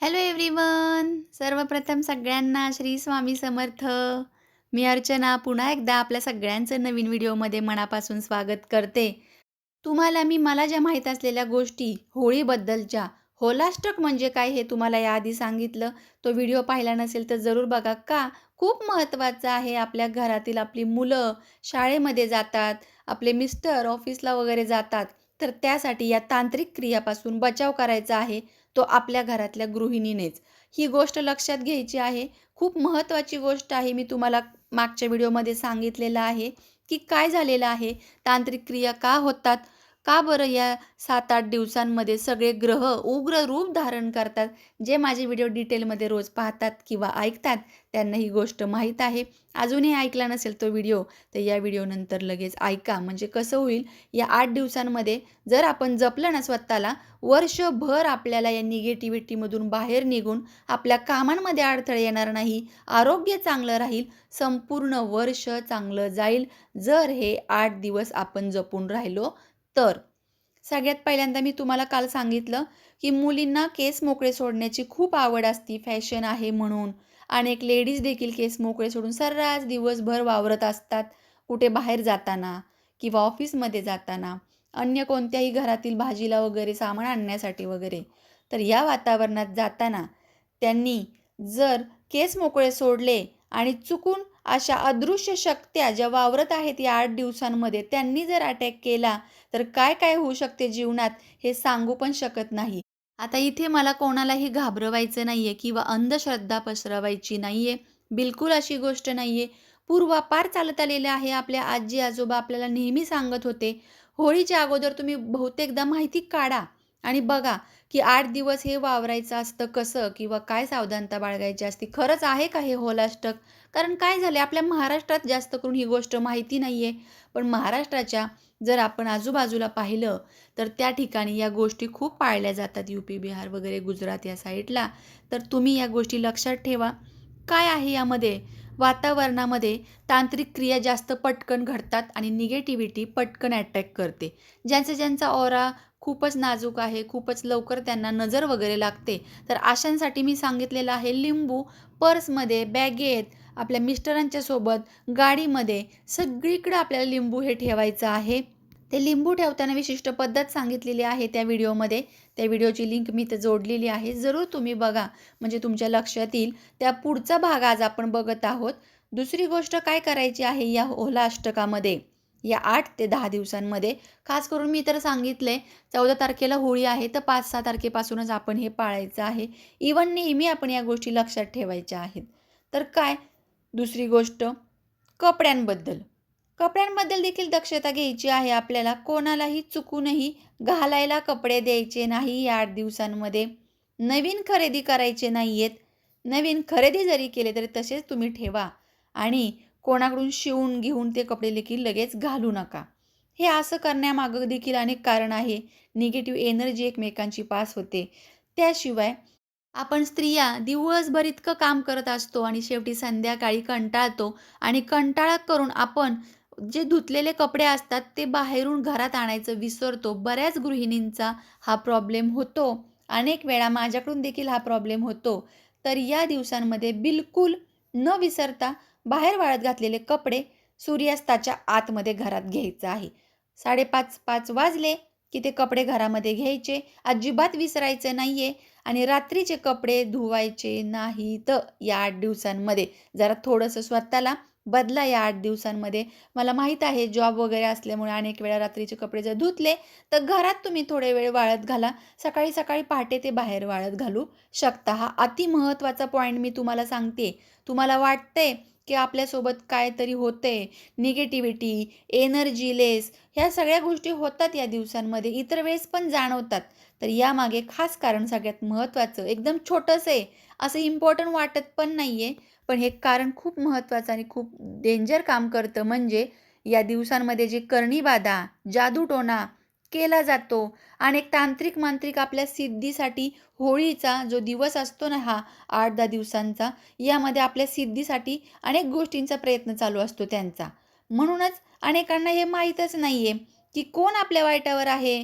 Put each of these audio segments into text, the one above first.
Hello everyone सर्वप्रथम सगळ्यांना श्री स्वामी समर्थ. मी अर्चना पुन्हा एकदा आपल्या सगळ्यांचं नवीन व्हिडिओमध्ये मनापासून स्वागत करते. तुम्हाला मी मला ज्या माहीत असलेल्या गोष्टी होळीबद्दलच्या होलाष्टक म्हणजे काय हे तुम्हाला याआधी सांगितलं. तो व्हिडिओ पाहिला नसेल तर जरूर बघा का? खूप महत्त्वाचं आहे आपल्या घरातील आपली मुलं शाळेमध्ये जातात आपले मिस्टर ऑफिसला वगैरे जातात. तर त्यासाठी या तांत्रिक क्रियापासून बचाव करायचा आहे तो आपल्या घरातल्या गृहिणीनेच. ही गोष्ट लक्षात घ्यायची आहे. खूप महत्त्वाची गोष्ट आहे मी तुम्हाला मागच्या व्हिडिओमध्ये सांगितलेलं आहे की काय झालेलं आहे? तांत्रिक क्रिया का होतात? का बरं या सात आठ दिवसांमध्ये सगळे ग्रह उग्र रूप धारण करतात? जे माझे व्हिडिओ डिटेलमध्ये रोज पाहतात किंवा ऐकतात त्यांना ही गोष्ट माहीत आहे. अजूनही ऐकला नसेल तो व्हिडिओ तर या व्हिडिओनंतर लगेच ऐका. म्हणजे कसं होईल या आठ दिवसांमध्ये जर आपण जपलं ना स्वतःला वर्षभर आपल्याला या निगेटिव्हिटीमधून बाहेर निघून आपल्या कामांमध्ये अडथळे येणार नाही आरोग्य चांगलं राहील संपूर्ण वर्ष चांगलं जाईल. जर हे आठ दिवस आपण जपून राहिलो तर सगळ्यात पहिल्यांदा मी तुम्हाला काल सांगितलं की मुलींना केस मोकळे सोडण्याची खूप आवड असती फॅशन आहे म्हणून. अनेक लेडीज देखील केस मोकळे सोडून सर्रास दिवसभर वावरत असतात कुठे बाहेर जाताना किंवा ऑफिसमध्ये जाताना. अन्य कोणत्याही घरातील भाजीला वगैरे सामान आणण्यासाठी वगैरे. तर या वातावरणात जाताना त्यांनी जर केस मोकळे सोडले आणि चुकून अशा अदृश्य शक्त्या ज्या वावरत आहेत या आठ दिवसांमध्ये त्यांनी जर अटॅक केला तर काय काय होऊ शकते जीवनात हे सांगू पण शकत नाही. आता इथे मला कोणालाही घाबरवायचं नाही आहे किंवा अंधश्रद्धा पसरवायची नाही आहे बिलकुल अशी गोष्ट नाही आहे पूर्वापार चालत आलेले आहे आपल्या आजी आजोबा आपल्याला नेहमी सांगत होते होळीच्या अगोदर तुम्ही बहुतेकदा माहिती काढा आणि बघा की आठ दिवस हे वावरायचं असतं कसं? किंवा काय सावधानता बाळगायची असते? खरंच आहे का हे होलाष्टक? कारण काय झालं आपल्या महाराष्ट्रात जास्त करून ही गोष्ट माहिती नाही आहे पण महाराष्ट्राच्या जर आपण आजूबाजूला पाहिलं तर त्या ठिकाणी या गोष्टी खूप पाळल्या जातात. यू पी बिहार वगैरे गुजरात या साईडला. तर तुम्ही या गोष्टी लक्षात ठेवा. काय आहे यामध्ये? वातावरणामध्ये तांत्रिक क्रिया जास्त पटकन घडतात आणि निगेटिव्हिटी पटकन अटॅक करते. ज्यांचा ज्यांचा ओरा खूपच नाजूक आहे खूपच लवकर त्यांना नजर वगैरे लागते. तर अशांसाठी मी सांगितलेलं आहे लिंबू पर्समध्ये बॅगेत आपल्या मिस्टरांच्या सोबत गाडीमध्ये सगळीकडं आपल्याला लिंबू हे ठेवायचं आहे. ते लिंबू ठेवताना विशिष्ट पद्धत सांगितलेली आहे त्या व्हिडिओमध्ये. त्या व्हिडिओची लिंक मी तर जोडलेली आहे. जरूर तुम्ही बघा. म्हणजे तुमच्या लक्षात येईल त्या पुढचा भाग आज आपण बघत आहोत. दुसरी गोष्ट काय करायची आहे या ओला अष्टकामध्ये? या आठ ते दहा दिवसांमध्ये. खास करून मी तर सांगितले चौदा तारखेला होळी आहे तर पाच सहा तारखेपासूनच आपण हे पाळायचं आहे. इवन नेहमी आपण या गोष्टी लक्षात ठेवायच्या आहेत. तर काय? दुसरी गोष्ट कपड्यांबद्दल. कपड्यांबद्दल देखील दक्षता घ्यायची आहे. आपल्याला कोणालाही चुकूनही घालायला कपडे द्यायचे नाही या आठ दिवसांमध्ये. नवीन खरेदी करायचे नाही आहेत नवीन खरेदी जरी केले तरी तसेच तुम्ही ठेवा. आणि कोणाकडून शिवून घेऊन ते कपडे देखील लगेच घालू नका. हे असं करण्यामागं देखील अनेक कारण आहे. निगेटिव्ह एनर्जी एकमेकांची पास होते. त्याशिवाय आपण स्त्रिया दिवसभर इतकं काम करत असतो आणि शेवटी संध्याकाळी कंटाळतो आणि कंटाळा करून आपण जे धुतलेले कपडे असतात ते बाहेरून घरात आणायचं विसरतो. बऱ्याच गृहिणींचा हा प्रॉब्लेम होतो. अनेक वेळा माझ्याकडून देखील हा प्रॉब्लेम होतो. तर या दिवसांमध्ये बिलकुल न विसरता बाहेर वाळत घातलेले कपडे सूर्यास्ताच्या आतमध्ये घरात घ्यायचं आहे. साडेपाच पाच वाजले की ते कपडे घरामध्ये घ्यायचे. अजिबात विसरायचं नाही आहे आणि रात्रीचे कपडे धुवायचे नाहीत या आठ दिवसांमध्ये. जरा थोडंसं स्वतःला बदला या आठ दिवसांमध्ये. मला माहीत आहे जॉब वगैरे असल्यामुळे अनेक वेळा रात्रीचे कपडे जर धुतले तर घरात तुम्ही थोडे वेळ वाळत घाला. सकाळी सकाळी पहाटे ते बाहेर वाळत घालू शकता. हा अति महत्त्वाचा पॉईंट मी तुम्हाला सांगते. तुम्हाला वाटते की आपल्यासोबत काय तरी होते निगेटिव्हिटी एनर्जी लेस ह्या सगळ्या गोष्टी होतात या दिवसांमध्ये. इतर वेळेस पण जाणवतात. तर यामागे खास कारण सगळ्यात महत्त्वाचं एकदम छोटंसं आहे. असं इम्पॉर्टंट वाटत पण नाही आहे पण हे कारण खूप महत्त्वाचं आणि खूप डेंजर काम करतं. म्हणजे या दिवसांमध्ये जे करणीबाधा जादूटोणा केला जातो अनेक तांत्रिक मांत्रिक आपल्या सिद्धीसाठी होळीचा जो दिवस असतो ना हा आठ दहा दिवसांचा यामध्ये आपल्या सिद्धीसाठी अनेक गोष्टींचा प्रयत्न चालू असतो त्यांचा. म्हणूनच अनेकांना हे माहीतच नाही आहे की कोण आपल्या वाईटावर आहे.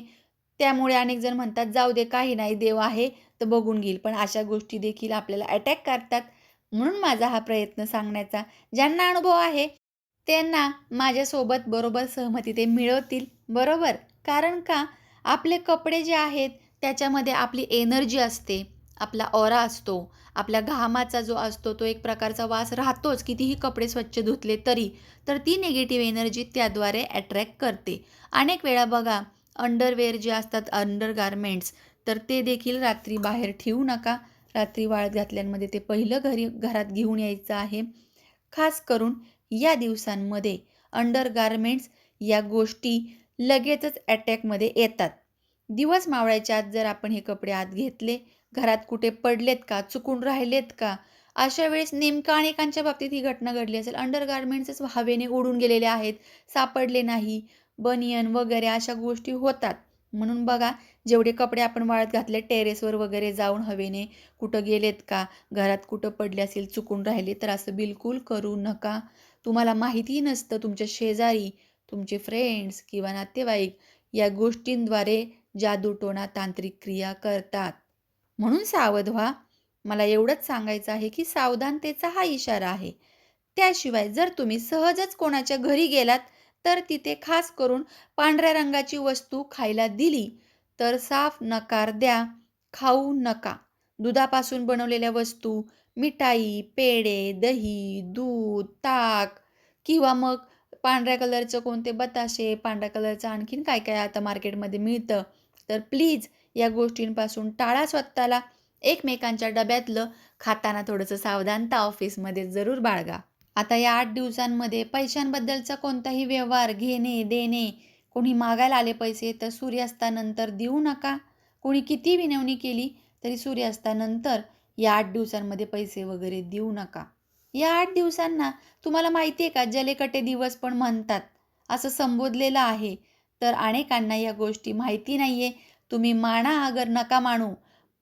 त्यामुळे अनेक जण म्हणतात जाऊ दे काही नाही देव आहे तर बघून घेईल. पण अशा गोष्टी देखील आपल्याला अटॅक करतात. म्हणून माझा हा प्रयत्न सांगण्याचा ज्यांना अनुभव आहे त्यांना माझ्यासोबत बरोबर सहमती ते मिळवतील. बरोबर? कारण का? आपले कपडे जे आहेत त्याच्यामध्ये आपली एनर्जी असते आपला ऑरा असतो आपल्या घामाचा जो असतो तो एक प्रकारचा वास राहतोच कितीही कपडे स्वच्छ धुतले तरी. तर ती निगेटिव्ह एनर्जी त्याद्वारे अट्रॅक्ट करते. अनेक वेळा बघा अंडरवेअर जे असतात अंडर गारमेंट्स तर ते देखील रात्री बाहेर ठेवू नका. रात्री वाळत घातल्यांमध्ये ते पहिलं घरी घरात घेऊन यायचं आहे. खास करून या दिवसांमध्ये अंडर गारमेंट्स या गोष्टी लगेचच अटॅकमध्ये येतात. दिवस मावळायच्या आत जर आपण हे कपडे आत घेतले घरात कुठे पडलेत का चुकून राहिलेत का अशा वेळेस नेमका अनेकांच्या बाबतीत ही घटना घडली असेल. अंडर गारमेंट्सच हवेने उडून गेलेले आहेत सापडले नाही बनियन वगैरे अशा गोष्टी होतात. म्हणून बघा जेवढे कपडे आपण वाळत घातले टेरेसवर वगैरे जाऊन हवेने कुठं गेलेत का घरात कुठं पडले असेल चुकून राहिले तर असं बिलकुल करू नका. तुम्हाला माहितीही नसतं तुमच्या शेजारी तुमचे फ्रेंड्स किंवा नातेवाईक या गोष्टींद्वारे जादूटोणा तांत्रिक क्रिया करतात. म्हणून सावध व्हा. मला एवढंच सांगायचं आहे की सावधानतेचा हा इशारा आहे. त्याशिवाय जर तुम्ही सहजच कोणाच्या घरी गेलात तर तिथे खास करून पांढऱ्या रंगाची वस्तू खायला दिली तर साफ नकार द्या खाऊ नका. दुधापासून बनवलेल्या वस्तू मिठाई पेढे दही दूध ताक किंवा मग पांढऱ्या कलरचं कोणते बताशे पांढऱ्या कलरचं आणखीन काय काय आता मार्केटमध्ये मिळतं? तर प्लीज या गोष्टींपासून टाळा स्वतःला. एकमेकांच्या डब्यातलं खाताना थोडंसं सावधानता ऑफिसमध्ये जरूर बाळगा. आता या आठ दिवसांमध्ये पैशांबद्दलचा कोणताही व्यवहार घेणे देणे कोणी मागायला आले पैसे तर सूर्यास्तानंतर देऊ नका. कोणी किती विनवणी केली तरी सूर्यास्तानंतर या आठ दिवसांमध्ये पैसे वगैरे देऊ नका. या आठ दिवसांना तुम्हाला माहिती आहे का जलेकटे दिवस पण म्हणतात. असं संबोधलेलं आहे. तर अनेकांना या गोष्टी माहिती नाही आहे तुम्ही माना अगर नका मानू.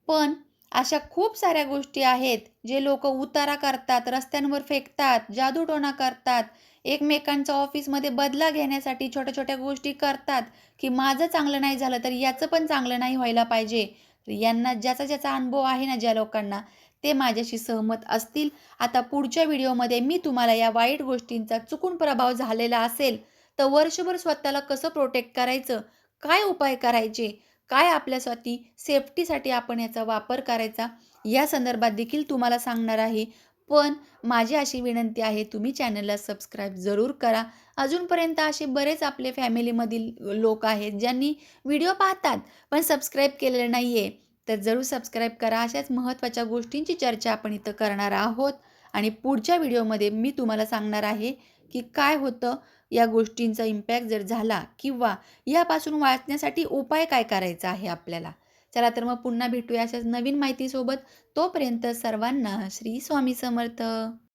पण अशा खूप साऱ्या गोष्टी आहेत जे लोक उतारा करतात रस्त्यांवर फेकतात जादूटोणा करतात एकमेकांच्या ऑफिसमध्ये बदला घेण्यासाठी छोट्या छोट्या गोष्टी करतात की माझं चांगलं नाही झालं तर याचं पण चांगलं नाही व्हायला पाहिजे. यांना ज्याचा ज्याचा अनुभव आहे ना ज्या लोकांना ते माझ्याशी सहमत असतील. आता पुढच्या व्हिडिओमध्ये मी तुम्हाला या वाईट गोष्टींचा चुकून प्रभाव झालेला असेल तर वर्षभर स्वतःला कसं प्रोटेक्ट करायचं? काय उपाय करायचे? काय आपल्यासाठी सेफ्टीसाठी आपण याचा वापर करायचा या संदर्भात देखील तुम्हाला सांगणार आहे. पण माझी अशी विनंती आहे तुम्ही चॅनलला सबस्क्राईब जरूर करा. अजूनपर्यंत असे बरेच आपले फॅमिलीमधील लोक आहेत ज्यांनी व्हिडिओ पाहतात पण सबस्क्राईब केलेलं नाही आहे तर जरूर सबस्क्राईब करा. अशाच महत्त्वाच्या गोष्टींची चर्चा आपण इथं करणार आहोत. आणि पुढच्या व्हिडिओमध्ये मी तुम्हाला सांगणार आहे की काय होतं या गोष्टींचा इम्पॅक्ट जर झाला किंवा यापासून वाचण्यासाठी उपाय काय करायचा आहे आपल्याला? चला तर मग पुन्हा भेटूया अशाच नवीन माहितीसोबत. तोपर्यंत सर्वांना श्री स्वामी समर्थ.